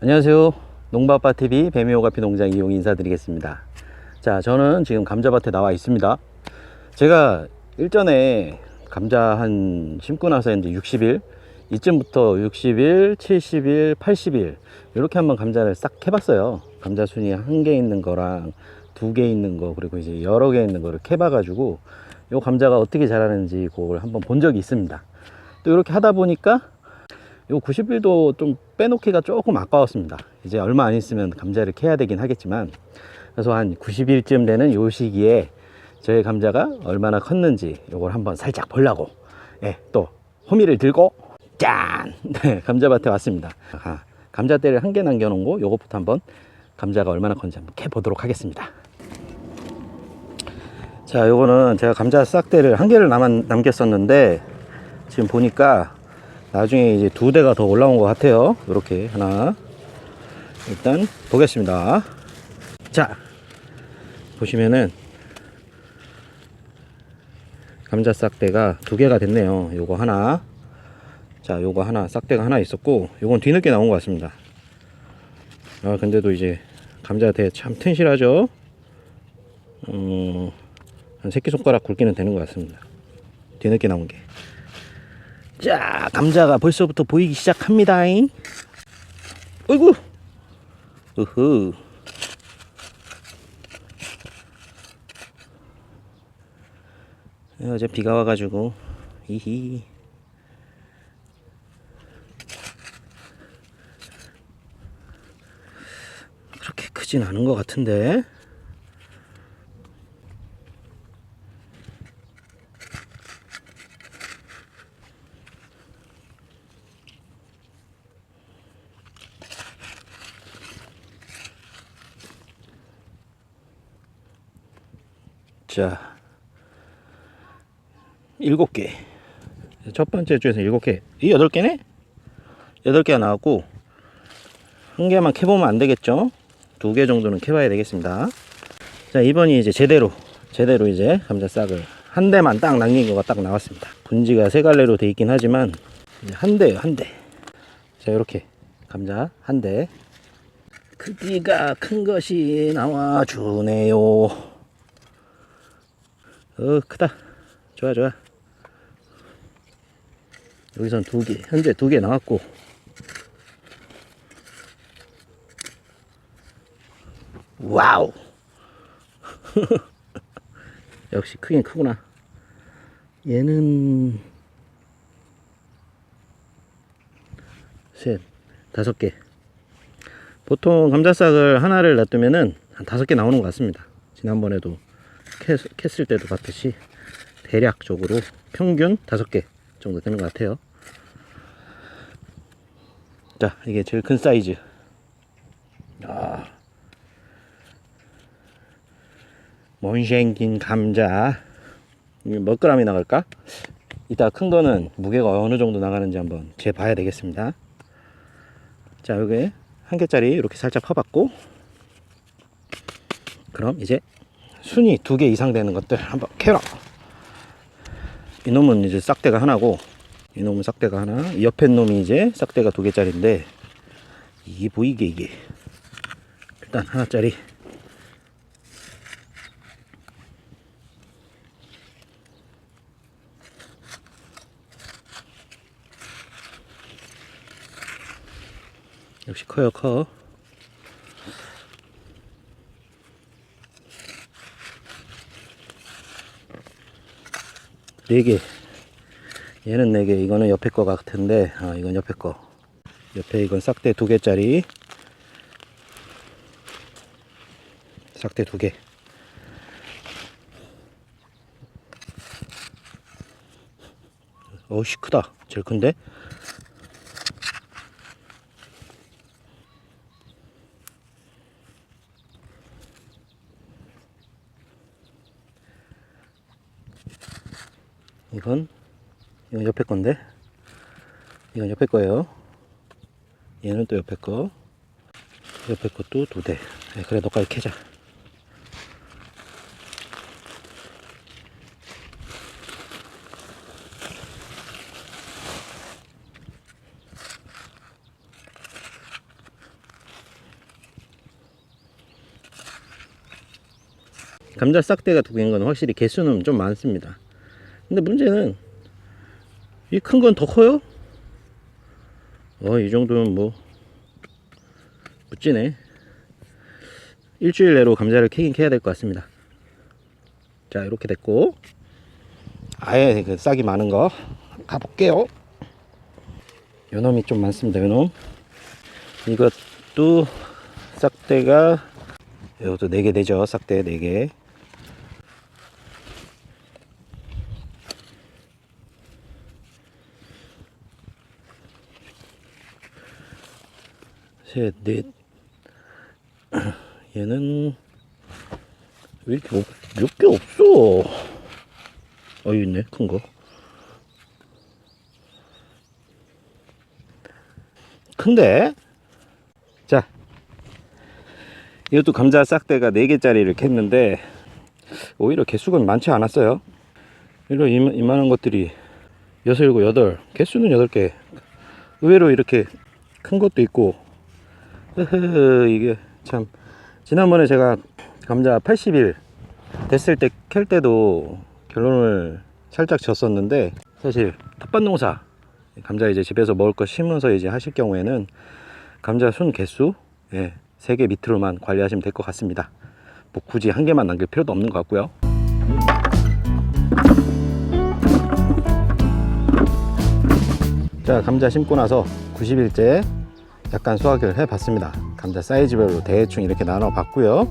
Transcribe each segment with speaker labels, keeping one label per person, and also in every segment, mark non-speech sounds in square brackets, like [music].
Speaker 1: 안녕하세요. 농바빠TV 뱀이오가피 농장 이용 인사드리겠습니다. 자, 저는 지금 감자밭에 나와 있습니다. 제가 일전에 감자 한 심고 나서 이제 60일, 이쯤부터 60일, 70일, 80일, 이렇게 한번 감자를 싹 해봤어요. 감자 순이 한 개 있는 거랑 두 개 있는 거, 그리고 이제 여러 개 있는 거를 캐봐 가지고, 요 감자가 어떻게 자라는지 그걸 한번 본 적이 있습니다. 또 이렇게 하다 보니까 요 90일도 좀 빼놓기가 조금 아까웠습니다. 이제 얼마 안 있으면 감자를 캐야 되긴 하겠지만, 그래서 한 90일쯤 되는 요 시기에 저의 감자가 얼마나 컸는지 요걸 한번 살짝 보려고, 예, 또 호미를 들고, 짠! [laughs] 네, 감자밭에 왔습니다. 아, 감자대를 한 개 남겨놓은 거, 요것부터 한번 감자가 얼마나 컸는지 한번 캐보도록 하겠습니다. 자, 요거는 제가 감자 싹대를 한 개를 남, 남겼었는데, 지금 보니까 나중에 이제 두 대가 더 올라온 것 같아요. 이렇게 하나. 일단 보겠습니다. 자, 보시면은 감자 싹대가 두 개가 됐네요. 요거 하나. 자, 요거 하나 싹대가 하나 있었고, 요건 뒤늦게 나온 것 같습니다. 아, 근데도 이제 감자대 참 튼실하죠? 음, 한 새끼손가락 굵기는 되는 것 같습니다. 뒤늦게 나온 게. 자, 감자가 벌써부터 보이기 시작합니다. 어이구! 으흐. 어제 비가 와가지고, 이히. 그렇게 크진 않은 것 같은데. 자, 일곱 개. 첫 번째 주에서 일곱 개. 이 여덟 개네? 여덟 개가 나왔고, 한 개만 캐보면 안 되겠죠? 두 개 정도는 캐봐야 되겠습니다. 자, 이번이 이제 제대로, 제대로 이제 감자 싹을 한 대만 딱 남긴 거가 딱 나왔습니다. 분지가 세 갈래로 돼 있긴 하지만, 한 대요, 한 대. 자, 이렇게 감자 한 대. 크기가 큰 것이 나와주네요. 어 크다. 좋아 좋아. 여기선 두개 현재 두 개 나왔고. 와우. [laughs] 역시 크긴 크구나. 얘는 셋 다섯 개. 보통 감자싹을 하나를 놔두면은 한 다섯 개 나오는 것 같습니다. 지난번에도 캐, 캤을 때도 봤듯이 대략적으로 평균 다섯 개 정도 되는 것 같아요. 자, 이게 제일 큰 사이즈. 아, 못생긴 감자. 몇 g이 나갈까? 이따 큰 거는 무게가 어느 정도 나가는지 한번 재봐야 되겠습니다. 자, 여기 한 개짜리 이렇게 살짝 퍼봤고, 그럼 이제 순이 두개 이상 되는 것들 한번 캐라. 이놈은 이제 싹대가 하나고, 이놈은 싹대가 하나, 이 옆에 놈이 이제 싹대가 두 개짜리인데, 이게 보이게 이게. 일단 하나짜리. 역시 커요, 커. 네 개. 얘는 네 개. 이거는 옆에 거 같은데, 아, 이건 옆에 거. 옆에 이건 싹대 두 개짜리. 싹대 두 개. 어우씨, 크다. 제일 큰데? 이건 이건 옆에 건데. 이건 옆에 거예요. 얘는 또 옆에 거. 옆에 것도 두대. 네, 그래 너까지 캐자. 감자 싹대가 두 개인 건 확실히 개수는 좀 많습니다. 근데 문제는 이 큰 건 더 커요? 어, 이 정도면 뭐 멋지네. 일주일 내로 감자를 캐긴 캐야 될 것 같습니다. 자, 이렇게 됐고 아예 그 싹이 많은 거 가볼게요. 요놈이 좀 많습니다. 요놈. 이것도 싹대가 이것도 4개 되죠. 싹대 4개. 셋, 넷. [clears throat] 얘는 왜 이렇게 몇 개 없어? 어, 여기 있네. 큰 거. 큰데? 자, 이것도 감자 싹대가 4개짜리를 캤는데 오히려 개수가 많지 않았어요. 이런 이만- 이만한 것들이 6, 7, 8 개수는 8개 의외로 이렇게 큰 것도 있고 이게 참 지난번에 제가 감자 80일 됐을 때 캘 때도 결론을 살짝 졌었는데 사실 텃밭 농사 감자 이제 집에서 먹을 거 심어서 이제 하실 경우에는 감자 순 개수 예, 3개 밑으로만 관리하시면 될 것 같습니다. 뭐 굳이 한 개만 남길 필요도 없는 것 같고요. 자, 감자 심고 나서 90일째 약간 수확을 해 봤습니다. 감자 사이즈별로 대충 이렇게 나눠 봤고요.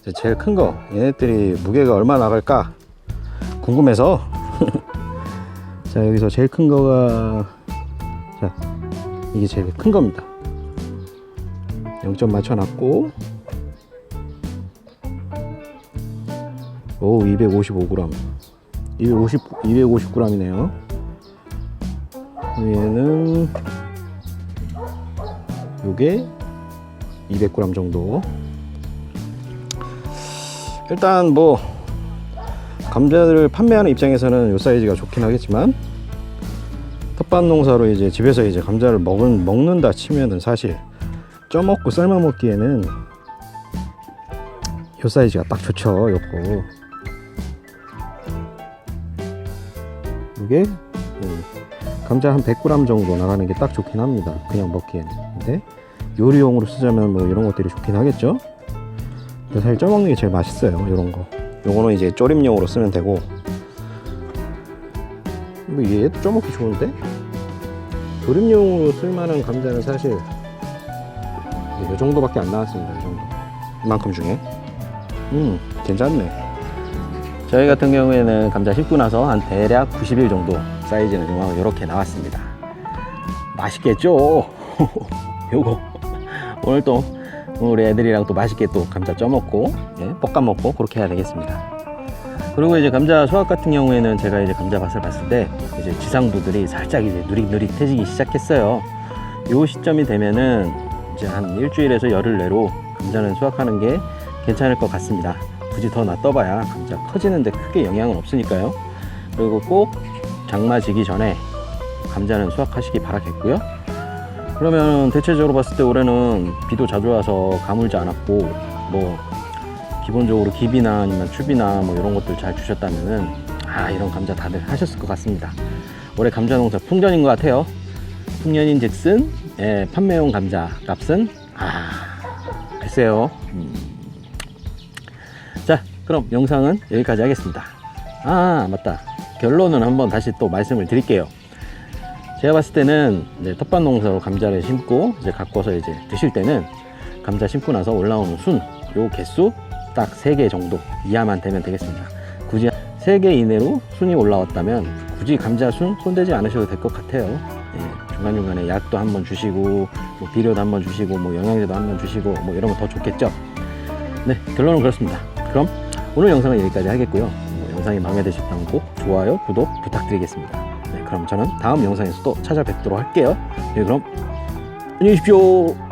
Speaker 1: 이제 제일 큰 거, 얘네들이 무게가 얼마나 나갈까 궁금해서 [laughs] 자, 여기서 제일 큰 거가 자, 이게 제일 큰 겁니다. 0점 맞춰놨고 오 255g 250 250g이네요 얘는 요게 200g 정도. 일단 뭐 감자를 판매하는 입장에서는 요 사이즈가 좋긴 하겠지만 텃밭 농사로 이제 집에서 이제 감자를 먹은, 먹는다 치면은 사실 쪄먹고 삶아 먹기에는 요 사이즈가 딱 좋죠 요거. 이게 음, 감자 한 100g 정도 나가는 게 딱 좋긴 합니다 그냥 먹기에는 근데 요리용으로 쓰자면 뭐 이런 것들이 좋긴 하겠죠 근데 사실 쪄먹는 게 제일 맛있어요 요런 거 요거는 이제 조림용으로 쓰면 되고 뭐 얘도 쪄먹기 좋은데 조림용으로 쓸만한 감자는 사실 이 정도밖에 안 나왔습니다. 이 정도. 이만큼 중에. 음, 괜찮네. 저희 같은 경우에는 감자 심고 나서 한 대략 90일 정도 사이즈는 좀 이렇게 나왔습니다. 맛있겠죠? [laughs] 요거. [laughs] 오늘 또 우리 애들이랑 또 맛있게 또 감자 쪄먹고, 예, 볶아 먹고 그렇게 해야 되겠습니다. 그리고 이제 감자 수확 같은 경우에는 제가 이제 감자 밭을 봤을 때 이제 지상부들이 살짝 이제 누릿누릿해지기 시작했어요. 요 시점이 되면은 이제 한 일주일에서 열흘 내로 감자는 수확하는 게 괜찮을 것 같습니다. 굳이 더 놔둬봐야 감자 커지는데 크게 영향은 없으니까요. 그리고 꼭 장마 지기 전에 감자는 수확하시기 바라겠고요. 그러면 대체적으로 봤을 때 올해는 비도 자주 와서 가물지 않았고 뭐 기본적으로 기비나 아니면 추비나 뭐 이런 것들 잘 주셨다면은 아 이런 감자 다들 하셨을 것 같습니다. 올해 감자 농사 풍년인 것 같아요. 풍년인즉슨 예, 판매용 감자 값은 아 글쎄요. 음. 자 그럼 영상은 여기까지 하겠습니다. 아 맞다 결론은 한번 다시 또 말씀을 드릴게요. 제가 봤을 때는 이제 텃밭 농사로 감자를 심고 이제 가꿔서 이제 드실 때는 감자 심고 나서 올라오는 순 요 개수 딱 3개 정도 이하만 되면 되겠습니다. 굳이 3개 이내로 순이 올라왔다면 굳이 감자 순 손대지 않으셔도 될 것 같아요. 예, 중간중간에 약도 한번 주시고 뭐 비료도 한번 주시고 뭐 영양제도 한번 주시고 뭐 이러면 더 좋겠죠. 네 결론은 그렇습니다. 그럼 오늘 영상은 여기까지 하겠고요. 뭐 영상이 마음에 드셨다면 꼭 좋아요, 구독 부탁드리겠습니다. 네, 그럼 저는 다음 영상에서 또 찾아뵙도록 할게요. 네, 그럼 안녕히 계십시오.